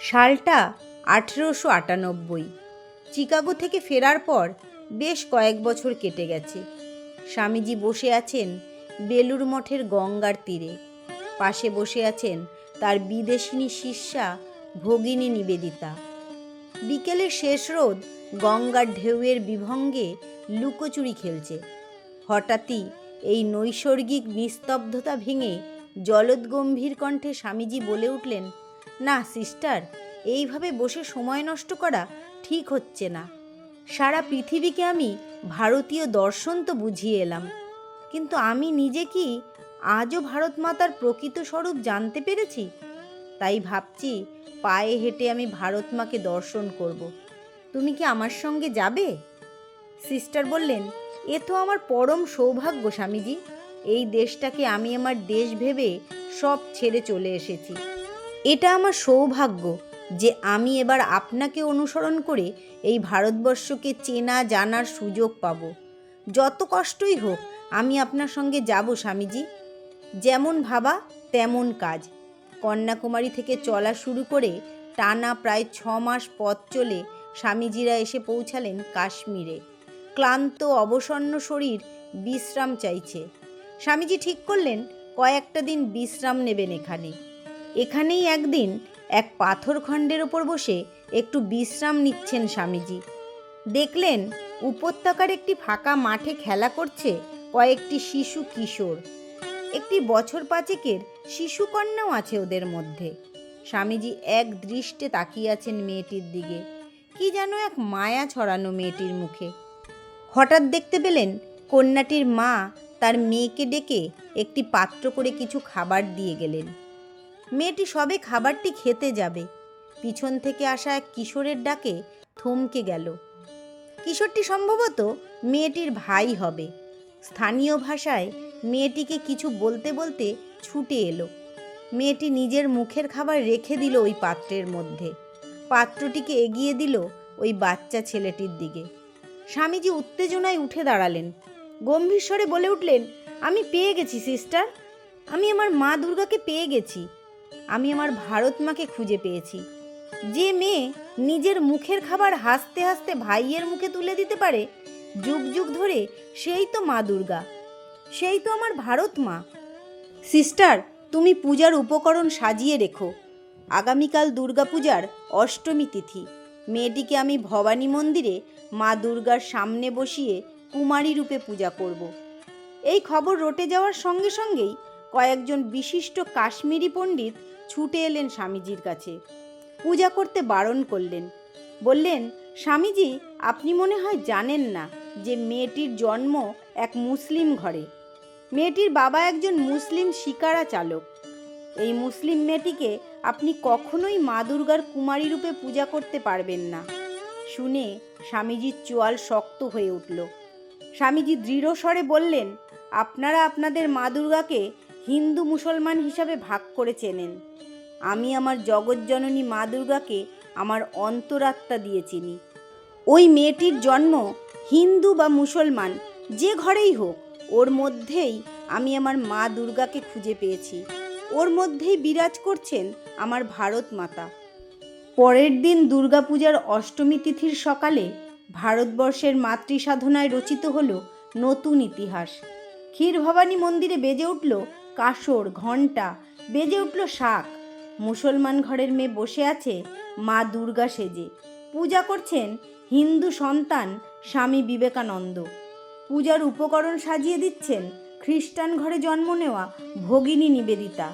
সালটা আঠেরোশো আটানব্বই। চিকাগো থেকে ফেরার পর বেশ কয়েক বছর কেটে গেছে। স্বামীজি বসে আছেন বেলুর মঠের গঙ্গার তীরে। পাশে বসে আছেন তার বিদেশিনী শিষ্যা ভগিনী নিবেদিতা। বিকেলের শেষ রোদ গঙ্গার ঢেউয়ের বিভঙ্গে লুকোচুরি খেলছে। হঠাৎই এই নৈসর্গিক নিস্তব্ধতা ভেঙে জলদগম্ভীর কণ্ঠে স্বামীজি বলে উঠলেন না সিস্টার এইভাবে বসে সময় নষ্ট করা ঠিক হচ্ছে না। সারা পৃথিবীকে আমি ভারতীয় দর্শন তো বুঝিয়ে এলাম। কিন্তু আমি নিজে কি আজও ভারত মাতার প্রকৃত স্বরূপ জানতে পেরেছি? তাই ভাবছি পায়ে হেঁটে আমি ভারত মাকে দর্শন করব। তুমি কি আমার সঙ্গে যাবে? সিস্টার বললেন, এ তো আমার পরম সৌভাগ্য, স্বামীজি। এই দেশটাকে আমি আমার দেশ ভেবে সব ছেড়ে চলে এসেছি। এটা আমার সৌভাগ্য যে আমি এবার আপনাকে অনুসরণ করে এই ভারতবর্ষকে চেনা, জানার সুযোগ পাব। যত কষ্টই হোক, আমি আপনার সঙ্গে যাব, স্বামীজি। যেমন ভাবা, তেমন কাজ। কন্যাকুমারী থেকে চলা শুরু করে টানা প্রায় ছ মাস পথ চলে স্বামীজিরা এসে পৌঁছালেন কাশ্মীরে। ক্লান্ত, অবসন্ন শরীর বিশ্রাম চাইছে। স্বামীজি ঠিক করলেন, কয়েকটা দিন বিশ্রাম নেবেন এখানে। এখানেই একদিন এক পাথরখণ্ডের ওপর বসে একটু বিশ্রাম নিচ্ছেন স্বামীজি। দেখলেন উপত্যকার একটি ফাঁকা মাঠে খেলা করছে কয়েকটি শিশু কিশোর। একটি বছর পাঁচেকের শিশুকন্যাও আছে ওদের মধ্যে। স্বামীজি এক দৃষ্টে তাকিয়ে আছেন মেয়েটির দিকে। কি যেন এক মায়া ছড়ানো মেয়েটির মুখে। হঠাৎ দেখতে পেলেন কন্যাটির মা তার মেয়েকে ডেকে একটি পাত্র করে কিছু খাবার দিয়ে গেলেন। মেয়েটি সবে খাবারটি খেতে যাবে। পিছন থেকে আসা এক কিশোরের ডাকে থমকে গেল। কিশোরটি সম্ভবত মেয়েটির ভাই হবে। স্থানীয় ভাষায় মেয়েটিকে কিছু বলতে বলতে ছুটে এলো। মেয়েটি নিজের মুখের খাবার রেখে দিল ওই পাত্রের মধ্যে। পাত্রটিকে এগিয়ে দিল ওই বাচ্চা ছেলেটির দিকে। স্বামীজি উত্তেজনায় উঠে দাঁড়ালেন। গম্ভীর স্বরে বলে উঠলেন, আমি পেয়ে গেছি, সিস্টার। আমি আমার মা দুর্গাকে পেয়ে গেছি। আমি আমার ভারত মাকে খুঁজে পেয়েছি। যে মেয়ে নিজের মুখের খাবার হাসতে হাসতে ভাইয়ের মুখে তুলে দিতে পারে, যুগ যুগ ধরে সেই তো মা দুর্গা, সেই তো আমার ভারত মা। সিস্টার, তুমি পূজার উপকরণ সাজিয়ে রেখো। আগামীকাল দুর্গাপূজার অষ্টমী তিথি। মেয়েটিকে আমি ভবানী মন্দিরে মা দুর্গার সামনে বসিয়ে কুমারী রূপে পূজা করব। এই খবর রটে যাওয়ার সঙ্গে সঙ্গেই কয়েকজন বিশিষ্ট কাশ্মীরি পণ্ডিত ছুটে এলেন স্বামীজির কাছে। পূজা করতে বারণ করলেন। বললেন, স্বামীজি, আপনি মনে হয় জানেন না যে মেয়েটির জন্ম এক মুসলিম ঘরে। মেয়েটির বাবা একজন মুসলিম শিকারা চালক। এই মুসলিম মেয়েটিকে আপনি কখনোই মা দুর্গার কুমারী রূপে পূজা করতে পারবেন না। শুনে স্বামীজির চোয়াল শক্ত হয়ে উঠল। স্বামীজি দৃঢ় স্বরে বললেন, আপনারা আপনাদের মা দুর্গাকে হিন্দু মুসলমান হিসাবে ভাগ করে চেনেন। আমি আমার জগৎজননী মা দুর্গাকে আমার অন্তরাত্মা দিয়ে চিনি। ওই মেয়েটির জন্ম হিন্দু বা মুসলমান, যে ঘরেই হোক, ওর মধ্যেই আমি আমার মা দুর্গাকে খুঁজে পেয়েছি। ওর মধ্যেই বিরাজ করছেন আমার ভারত মাতা। পরের দিন দুর্গাপূজার অষ্টমী তিথির সকালে ভারতবর্ষের মাতৃ সাধনায় রচিত হলো নতুন ইতিহাস। ক্ষীর ভবানী মন্দিরে বেজে উঠল কাসর, ঘণ্টা, বেজে উঠল শাক। মুসলমান ঘরের মেয়ে বসে আছে, মা দুর্গা সেজে। পূজা করছেন হিন্দু সন্তান স্বামী বিবেকানন্দ। পূজার উপকরণ সাজিয়ে দিচ্ছেন খ্রিস্টান ঘরে জন্ম নেওয়া ভগিনী নিবেদিতা।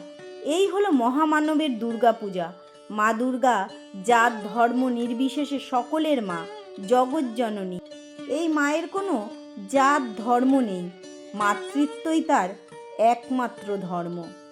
এই হলো মহামানবের দুর্গা পূজা। মা দুর্গা জাত, ধর্ম নির্বিশেষে সকলের মা জগৎজননী এই মায়ের কোনো জাত, ধর্ম নেই। মাতৃত্বই তার একমাত্র ধর্ম।